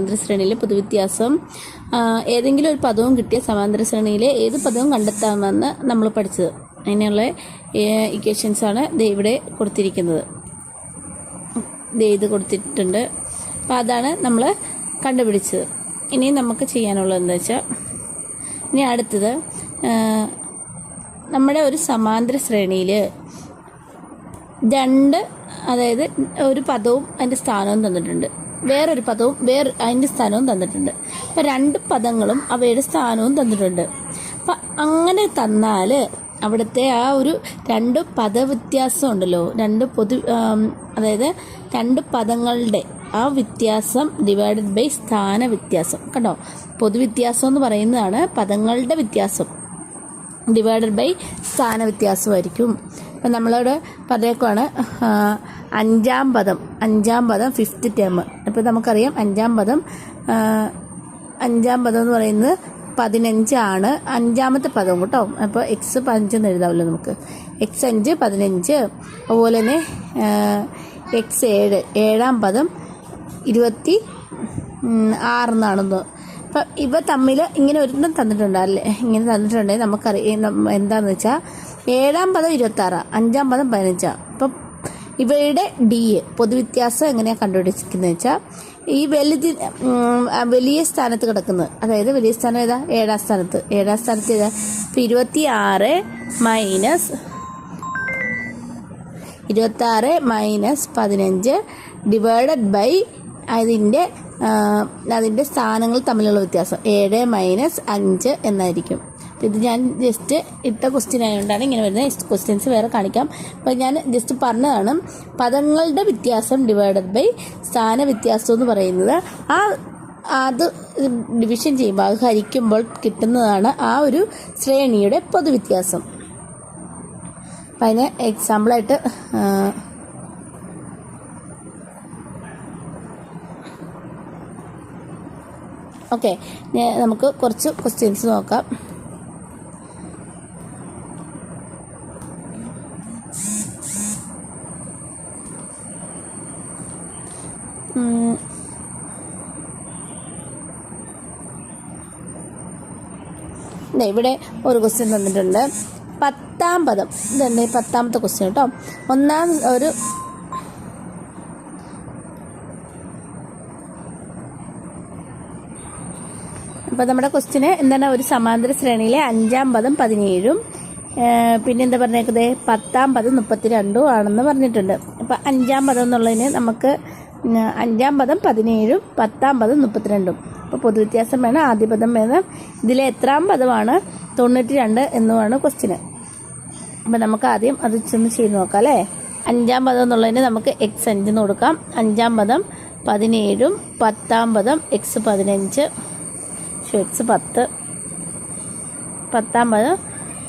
സമാന്തര ശ്രേണിയിലെ പൊതുവ്യത്യാസം ഏതെങ്കിലും ഒരു പദവും കിട്ടിയ സമാന്തര ശ്രേണിയിലെ ഏത് പദവും കണ്ടെത്താമെന്ന് നമ്മൾ പഠിച്ചത്. അതിനുള്ള ഇക്വേഷൻസ് ആണ് ദേ ഇവിടെ കൊടുത്തിരിക്കുന്നത്. ഇത് കൊടുത്തിട്ടുണ്ട്. അപ്പോൾ അതാണ് നമ്മൾ കണ്ടുപിടിച്ചത്. ഇനി നമുക്ക് ചെയ്യാനുള്ളത് എന്താ വെച്ചാൽ ഇനി അടുത്തത് നമ്മുടെ ഒരു സമാന്തര ശ്രേണിയിൽ രണ്ട് അതായത് ഒരു പദവും അതിന്റെ സ്ഥാനവും തന്നിട്ടുണ്ട്. വേറൊരു പദവും വേറെ അതിന്റെ സ്ഥാനവും തന്നിട്ടുണ്ട്. അപ്പം രണ്ട് പദങ്ങളും അവയുടെ സ്ഥാനവും തന്നിട്ടുണ്ട്. അപ്പം അങ്ങനെ തന്നാൽ അവിടുത്തെ ആ ഒരു രണ്ട് പദവ്യത്യാസം ഉണ്ടല്ലോ. രണ്ട് പൊതു അതായത് രണ്ട് പദങ്ങളുടെ ആ വ്യത്യാസം ഡിവൈഡഡ് ബൈ സ്ഥാന വ്യത്യാസം. കണ്ടോ? പൊതുവ്യത്യാസം എന്ന് പറയുന്നതാണ് പദങ്ങളുടെ വ്യത്യാസം. ഡിവൈഡഡ് ബൈ സ്ഥാന വ്യത്യാസമായിരിക്കും. അപ്പം നമ്മളോട് പറഞ്ഞേക്കുവാണ് അഞ്ചാം പദം അഞ്ചാം പദം ഫിഫ്ത്ത് ടേം അപ്പോൾ നമുക്കറിയാം അഞ്ചാം പദം അഞ്ചാം പദം എന്ന് പറയുന്നത് പതിനഞ്ചാണ് അഞ്ചാമത്തെ പദം കേട്ടോ. അപ്പോൾ എക്സ് പതിനഞ്ചെന്ന് എഴുതാമല്ലോ നമുക്ക്. എക്സ് അഞ്ച് പതിനഞ്ച്. അതുപോലെ തന്നെ എക്സ് ഏഴ്. ഏഴാം പദം ഇരുപത്തി ആറെന്നാണെന്ന് അപ്പം ഇവ തമ്മിൽ ഇങ്ങനെ ഒരെണ്ണം തന്നിട്ടുണ്ട് അല്ലേ ഇങ്ങനെ തന്നിട്ടുണ്ടെങ്കിൽ നമുക്കറിയാം എന്താന്ന് വെച്ചാൽ ഏഴാം പദം ഇരുപത്താറാണ് അഞ്ചാം പദം പതിനഞ്ചാണ് അപ്പം ഇവയുടെ ഡി എ പൊതുവ്യത്യാസം എങ്ങനെയാണ് കണ്ടുപിടിച്ചിരിക്കുന്നത് വെച്ചാൽ ഈ വലുതി വലിയ സ്ഥാനത്ത് കിടക്കുന്നത് അതായത് വലിയ സ്ഥാനം ഏതാ? ഏഴാം സ്ഥാനത്ത്. ഏഴാം സ്ഥാനത്ത് ഏതാ? ഇപ്പം ഇരുപത്തി ആറ് മൈനസ് ഇരുപത്താറ് മൈനസ് പതിനഞ്ച് ഡിവൈഡഡ് ബൈ അതിന്റെ അതിന്റെ സ്ഥാനങ്ങൾ തമ്മിലുള്ള വ്യത്യാസം. ഏഴ് മൈനസ് അഞ്ച് എന്നായിരിക്കും. ഇത് ഞാൻ ജസ്റ്റ് ഇട്ട ക്വസ്റ്റ്യൻ ആയതുകൊണ്ടാണ് ഇങ്ങനെ വരുന്നത്. ക്വസ്റ്റ്യൻസ് വേറെ കാണിക്കാം. അപ്പോൾ ഞാൻ ജസ്റ്റ് പറഞ്ഞതാണ് പദങ്ങളുടെ വ്യത്യാസം ഡിവൈഡഡ് ബൈ സ്ഥാന വ്യത്യാസം എന്ന് പറയുന്നത്. ആ അത് ഡിവിഷൻ ചെയ്യുമ്പോൾ അത് ഹരിക്കുമ്പോൾ കിട്ടുന്നതാണ് ആ ഒരു ശ്രേണിയുടെ പൊതുവ്യത്യാസം. അപ്പം അതിന് എക്സാമ്പിളായിട്ട് ഓക്കെ. നമുക്ക് കുറച്ച് ക്വസ്റ്റ്യൻസ് നോക്കാം. ഇവിടെ ഒരു ക്വസ്റ്റ്യൻ തന്നിട്ടുണ്ട്. പത്താം പദം. ഇതന്നെ പത്താമത്തെ ക്വസ്റ്റ്യൻ കേട്ടോ ഒന്നാം ഒരു അപ്പോൾ നമ്മുടെ ക്വസ്റ്റിന് എന്താണ് ഒരു സമാന്തര ശ്രേണിയിലെ അഞ്ചാം പദം പതിനേഴും പിന്നെ എന്താ പറഞ്ഞേക്കുന്നത്? പത്താം പദം മുപ്പത്തിരണ്ടും ആണെന്ന് പറഞ്ഞിട്ടുണ്ട്. അപ്പോൾ അഞ്ചാം പദം എന്നുള്ളതിന് നമുക്ക് അഞ്ചാം പദം പതിനേഴും പത്താം പദം മുപ്പത്തിരണ്ടും. അപ്പോൾ പൊതുവ്യത്യാസം വേണം. ആദ്യ പദം വേണം. ഇതിലെ എത്രാം പദമാണ്? തൊണ്ണൂറ്റി രണ്ട് എന്നുമാണ് ക്വസ്റ്റിന്. അപ്പോൾ നമുക്ക് ആദ്യം അത് ചെന്ന് ചെയ്ത് നോക്കാം അല്ലേ? അഞ്ചാം പദം എന്നുള്ളതിന് നമുക്ക് എക്സ് അഞ്ചെന്ന് കൊടുക്കാം. അഞ്ചാം പദം പതിനേഴും പത്താം പദം എക്സ് പതിനഞ്ച്. എക്സ് പത്ത് പത്താമ്പത്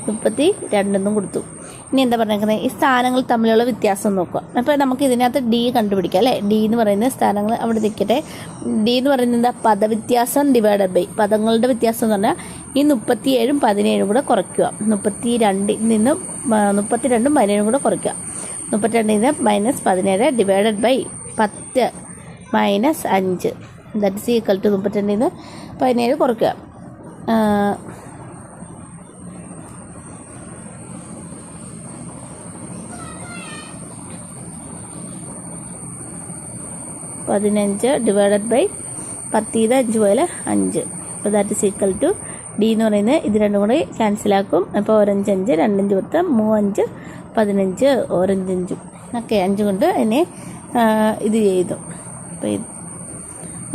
മുപ്പത്തി രണ്ടെന്നും കൊടുത്തു. ഇനി എന്താ പറഞ്ഞേക്കുന്നത് ഈ സ്ഥാനങ്ങൾ തമ്മിലുള്ള വ്യത്യാസം നോക്കുക. അപ്പോൾ നമുക്ക് ഇതിനകത്ത് ഡി കണ്ടുപിടിക്കാം അല്ലേ? ഡി എന്ന് പറയുന്ന സ്ഥാനങ്ങൾ അവിടെ നിൽക്കട്ടെ. ഡി എന്ന് പറയുന്നത് എന്താ? പദവ്യത്യാസം ഡിവൈഡഡ് ബൈ പദങ്ങളുടെ വ്യത്യാസം എന്ന് പറഞ്ഞാൽ ഈ മുപ്പത്തിയേഴും പതിനേഴും കൂടെ കുറയ്ക്കുക. മുപ്പത്തി രണ്ടിൽ നിന്നും മുപ്പത്തി രണ്ടും പതിനേഴും കൂടെ കുറയ്ക്കുക. മുപ്പത്തിരണ്ടിൽ നിന്ന് മൈനസ് പതിനേഴ് ഡിവൈഡഡ് ബൈ പത്ത് മൈനസ് അഞ്ച്. ദാറ്റ് ഇസ് ഈക്വൽ ടു മുപ്പത്തിരണ്ടിൽ നിന്ന് പതിനേഴ് കുറയ്ക്കുക. പതിനഞ്ച് ഡിവൈഡഡ് ബൈ പത്തീത് അഞ്ച് പോലെ അഞ്ച്. അപ്പോൾ that is equal to D എന്ന് പറയുന്നത് ഇത് രണ്ടും കൂടി ക്യാൻസലാക്കും അപ്പോൾ ഓരഞ്ച് അഞ്ച് രണ്ടഞ്ച് പത്ത് മൂവഞ്ച് പതിനഞ്ച് ഓറഞ്ച് അഞ്ചും. ഓക്കെ അഞ്ച് കൊണ്ട് അതിനെ ഇത് ചെയ്തു. അപ്പോൾ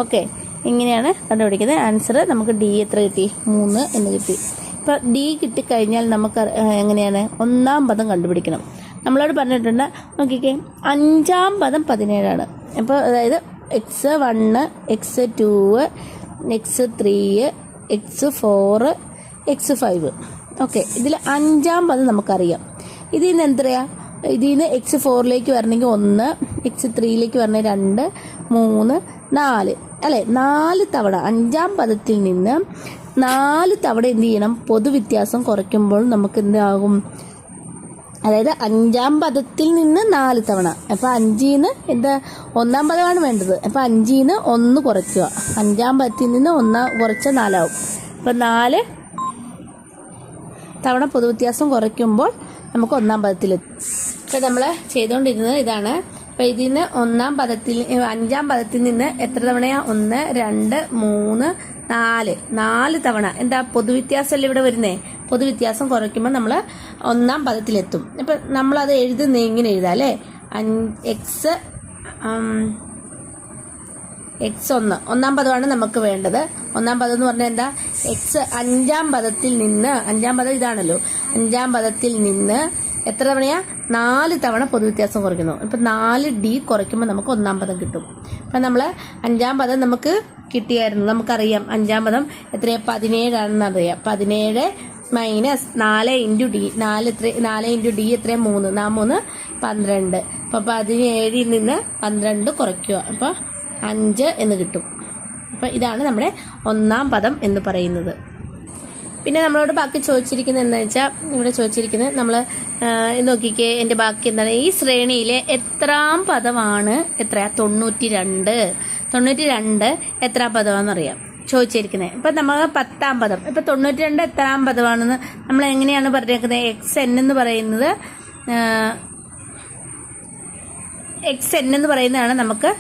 ഓക്കെ. ഇങ്ങനെയാണ് കണ്ടുപിടിക്കുന്നത്. ആൻസർ നമുക്ക് ഡി എത്ര കിട്ടി? മൂന്ന് എന്ന് കിട്ടി. ഇപ്പം ഡി കിട്ടിക്കഴിഞ്ഞാൽ നമുക്ക് എങ്ങനെയാണ്? ഒന്നാം പദം കണ്ടുപിടിക്കണം. നമ്മളോട് പറഞ്ഞിട്ടുണ്ട് നോക്കിക്കേ അഞ്ചാം പദം പതിനേഴാണ്. അപ്പോൾ അതായത് x one x two x three x four x five okay. ഇതിൽ അഞ്ചാം പദം നമുക്കറിയാം. ഇതിൽ നിന്ന് എന്തറയാ ഇതിൽ നിന്ന് എക്സ് ഫോറിലേക്ക് വരണമെങ്കിൽ ഒന്ന് എക്സ് ത്രീയിലേക്ക് വരണേ രണ്ട് മൂന്ന് നാല്. അല്ലെ? നാല് തവണ അഞ്ചാം പദത്തിൽ നിന്ന് നാല് തവണ എന്ത് ചെയ്യണം? പൊതുവ്യത്യാസം കുറയ്ക്കുമ്പോൾ നമുക്ക് എന്താകും അതായത് അഞ്ചാം പദത്തിൽ നിന്ന് നാല് തവണ. അപ്പൊ അഞ്ചിന്ന് എന്താ? ഒന്നാം പദമാണ് വേണ്ടത്. അപ്പൊ അഞ്ചിന്ന് ഒന്ന് കുറയ്ക്കുക. അഞ്ചാം പദത്തിൽ നിന്ന് ഒന്നാം കുറച്ച നാലാവും. അപ്പൊ നാല് തവണ പൊതുവ്യത്യാസം കുറയ്ക്കുമ്പോൾ നമുക്ക് ഒന്നാം പദത്തിലെത്തും ഇപ്പം നമ്മൾ ചെയ്തുകൊണ്ടിരുന്നത് ഇതാണ്. അപ്പം ഇതിൽ നിന്ന് ഒന്നാം പദത്തിൽ അഞ്ചാം പദത്തിൽ നിന്ന് എത്ര തവണയാ? ഒന്ന് രണ്ട് മൂന്ന് നാല്. നാല് തവണ. എന്താ പൊതുവ്യത്യാസമല്ലേ ഇവിടെ വരുന്നേ? പൊതുവ്യത്യാസം കുറയ്ക്കുമ്പോൾ നമ്മൾ ഒന്നാം പദത്തിലെത്തും. അപ്പം നമ്മളത് എഴുതുന്ന ഇങ്ങനെ എഴുതാം അല്ലേ? എക്സ് എക്സ് ഒന്ന്. ഒന്നാം പദമാണ് നമുക്ക് വേണ്ടത്. ഒന്നാം പദം എന്ന് പറഞ്ഞാൽ എന്താ? എക്സ് അഞ്ചാം പദത്തിൽ നിന്ന് അഞ്ചാം പദം ഇതാണല്ലോ. അഞ്ചാം പദത്തിൽ നിന്ന് എത്ര തവണയാ? നാല് തവണ പൊതുവ്യത്യാസം കുറയ്ക്കുന്നു. ഇപ്പം നാല് ഡി കുറയ്ക്കുമ്പോൾ നമുക്ക് ഒന്നാം പദം കിട്ടും. അപ്പം നമ്മൾ അഞ്ചാം പദം നമുക്ക് കിട്ടിയായിരുന്നു. നമുക്കറിയാം അഞ്ചാം പദം എത്രയാ? പതിനേഴാണെന്ന് അറിയാം. പതിനേഴ് മൈനസ് നാല് ഇന്റു ഡി. നാല് എത്ര നാല് ഇന്റു ഡി എത്രയാ? മൂന്ന്. നാ മൂന്ന് പന്ത്രണ്ട്. അപ്പൊ പതിനേഴിൽ നിന്ന് പന്ത്രണ്ട് കുറയ്ക്കുക. അപ്പൊ അഞ്ച് എന്ന് കിട്ടും. അപ്പൊ ഇതാണ് നമ്മുടെ ഒന്നാം പദം എന്ന് പറയുന്നത്. പിന്നെ നമ്മളോട് ബാക്കി ചോദിച്ചിരിക്കുന്നത് എന്താ വെച്ചാൽ ഇവിടെ ചോദിച്ചിരിക്കുന്നത് നമ്മൾ നോക്കിക്കേ എന്റെ ബാക്കി എന്താണ്? ഈ ശ്രേണിയിലെ എത്രാം പദമാണ്? എത്രയാ? തൊണ്ണൂറ്റി രണ്ട് തൊണ്ണൂറ്റി രണ്ട് എത്രാം പദമാണെന്നറിയാം. ചോദിച്ചിരിക്കുന്നത് ഇപ്പം നമ്മൾ പത്താം പദം. ഇപ്പം തൊണ്ണൂറ്റി രണ്ട് എത്രാം പദമാണെന്ന് നമ്മൾ എങ്ങനെയാണ് പറഞ്ഞേക്കുന്നത്? എക്സ് എൻ എന്ന് പറയുന്നത് എക്സ് എൻ എന്ന് പറയുന്നതാണ് നമുക്ക്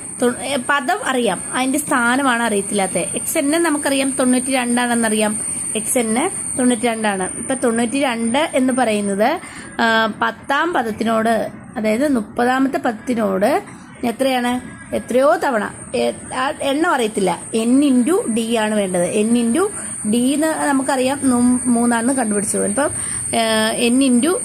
പദം അറിയാം. അതിന്റെ സ്ഥാനമാണ് അറിയത്തില്ലാത്തത്. എക്സ് എൻ നമുക്കറിയാം. തൊണ്ണൂറ്റി രണ്ടാണെന്നറിയാം എക്സ് എൻ തൊണ്ണൂറ്റി രണ്ടാണ് ഇപ്പൊ തൊണ്ണൂറ്റി രണ്ട് എന്ന് പറയുന്നത് പത്താം പദത്തിനോട് അതായത് മുപ്പതാമത്തെ പദത്തിനോട് എത്രയാണ്? എത്രയോ തവണ. എണ്ണം അറിയത്തില്ല. എൻ ഇന്റു ഡി ആണ് വേണ്ടത്. എൻ ഇന്റു ഡി എന്ന് നമുക്കറിയാം. മൂന്നാണെന്ന് കണ്ടുപിടിച്ചു ഇപ്പം n into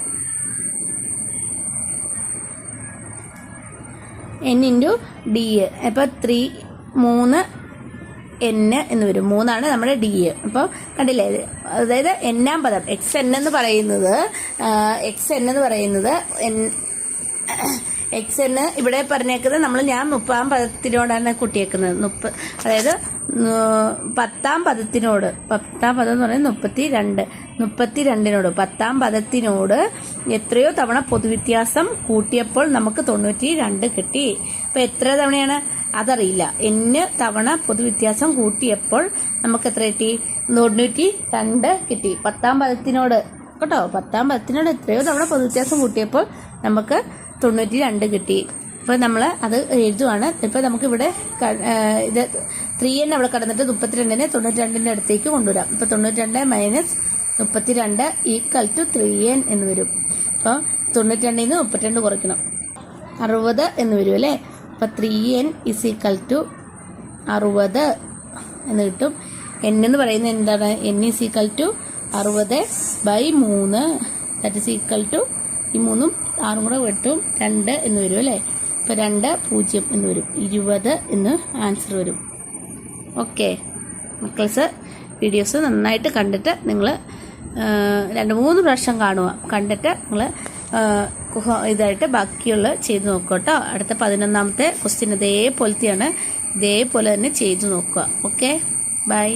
n into D ഇപ്പം ത്രീ മൂന്ന് എൻ എന്ന് വരും. മൂന്നാണ് നമ്മുടെ ഡി അപ്പോൾ കണ്ടില്ലേ? അതായത് എന്നാം പദം. എക്സ് എൻ എന്ന് പറയുന്നത് എക്സ് എൻ എന്ന് പറയുന്നത് എൻ എക്സ് എന്ന് ഇവിടെ പറഞ്ഞേക്കുന്നത് നമ്മൾ ഞാൻ മുപ്പാം പദത്തിനോടാണ് കുട്ടിയേക്കുന്നത്. മുപ്പ അതായത് പത്താം പദത്തിനോട് പത്താം പദം എന്ന് പറയുന്നത് മുപ്പത്തി രണ്ട് മുപ്പത്തി രണ്ടിനോട് പത്താം പദത്തിനോട് എത്രയോ തവണ പൊതുവ്യത്യാസം കൂട്ടിയപ്പോൾ നമുക്ക് തൊണ്ണൂറ്റി രണ്ട് കിട്ടി. അപ്പൊ എത്ര തവണയാണ്? അതറിയില്ല. എന് തവണ പൊതുവ്യത്യാസം കൂട്ടിയപ്പോൾ നമുക്ക് എത്ര കിട്ടി? തൊണ്ണൂറ്റി രണ്ട് കിട്ടി. പത്താം പദത്തിനോട്. കേട്ടോ പത്താം പദത്തിനോട് എത്രയോ തവണ പൊതുവ്യത്യാസം കൂട്ടിയപ്പോൾ നമുക്ക് തൊണ്ണൂറ്റി രണ്ട് കിട്ടി. ഇപ്പൊ നമ്മൾ അത് എഴുതുവാണ്. നമുക്ക് ഇവിടെ ഇത് ത്രീ എൻ അവിടെ കടന്നിട്ട് മുപ്പത്തിരണ്ടിനെ തൊണ്ണൂറ്റി രണ്ടിന്റെ അടുത്തേക്ക് കൊണ്ടുവരാം. ഇപ്പൊ തൊണ്ണൂറ്റി രണ്ട് മൈനസ് മുപ്പത്തിരണ്ട് ഈക്വൽ ടു ത്രീ എൻ എന്ന് വരും. അപ്പോൾ തൊണ്ണൂറ്റി രണ്ടിൽ നിന്ന് മുപ്പത്തിരണ്ട് കുറയ്ക്കണം. അറുപത് എന്ന് വരും അല്ലേ? അപ്പൊ three n is equal to അറുപത് എന്ന് കിട്ടും. എൻ എന്ന് പറയുന്നത് എന്താണ്? എൻ ഇസ് ഈക്വൽ ടു അറുപത് ബൈ മൂന്ന്. ദാറ്റ് ഇസ് ഈക്വൽ ടു ഈ മൂന്നും ആറും കൂടെ വെട്ടും. രണ്ട് എന്ന് വരും അല്ലേ? ഇപ്പൊ രണ്ട് പൂജ്യം എന്ന് വരും. ഇരുപത് എന്ന് ആൻസർ വരും. ഓക്കെ മക്കൾസ് വീഡിയോസ് നന്നായിട്ട് കണ്ടിട്ട് നിങ്ങൾ രണ്ട് മൂന്ന് പ്രാവശ്യം കാണുക. കണ്ടിട്ട് നിങ്ങൾ ഇതായിട്ട് ബാക്കിയുള്ള ചെയ്ത് നോക്കുക കേട്ടോ അടുത്ത പതിനൊന്നാമത്തെ ക്വസ്റ്റ്യൻ ഇതേപോലത്തെയാണ്. ഇതേപോലെ തന്നെ ചെയ്ത് നോക്കുക. Okay bye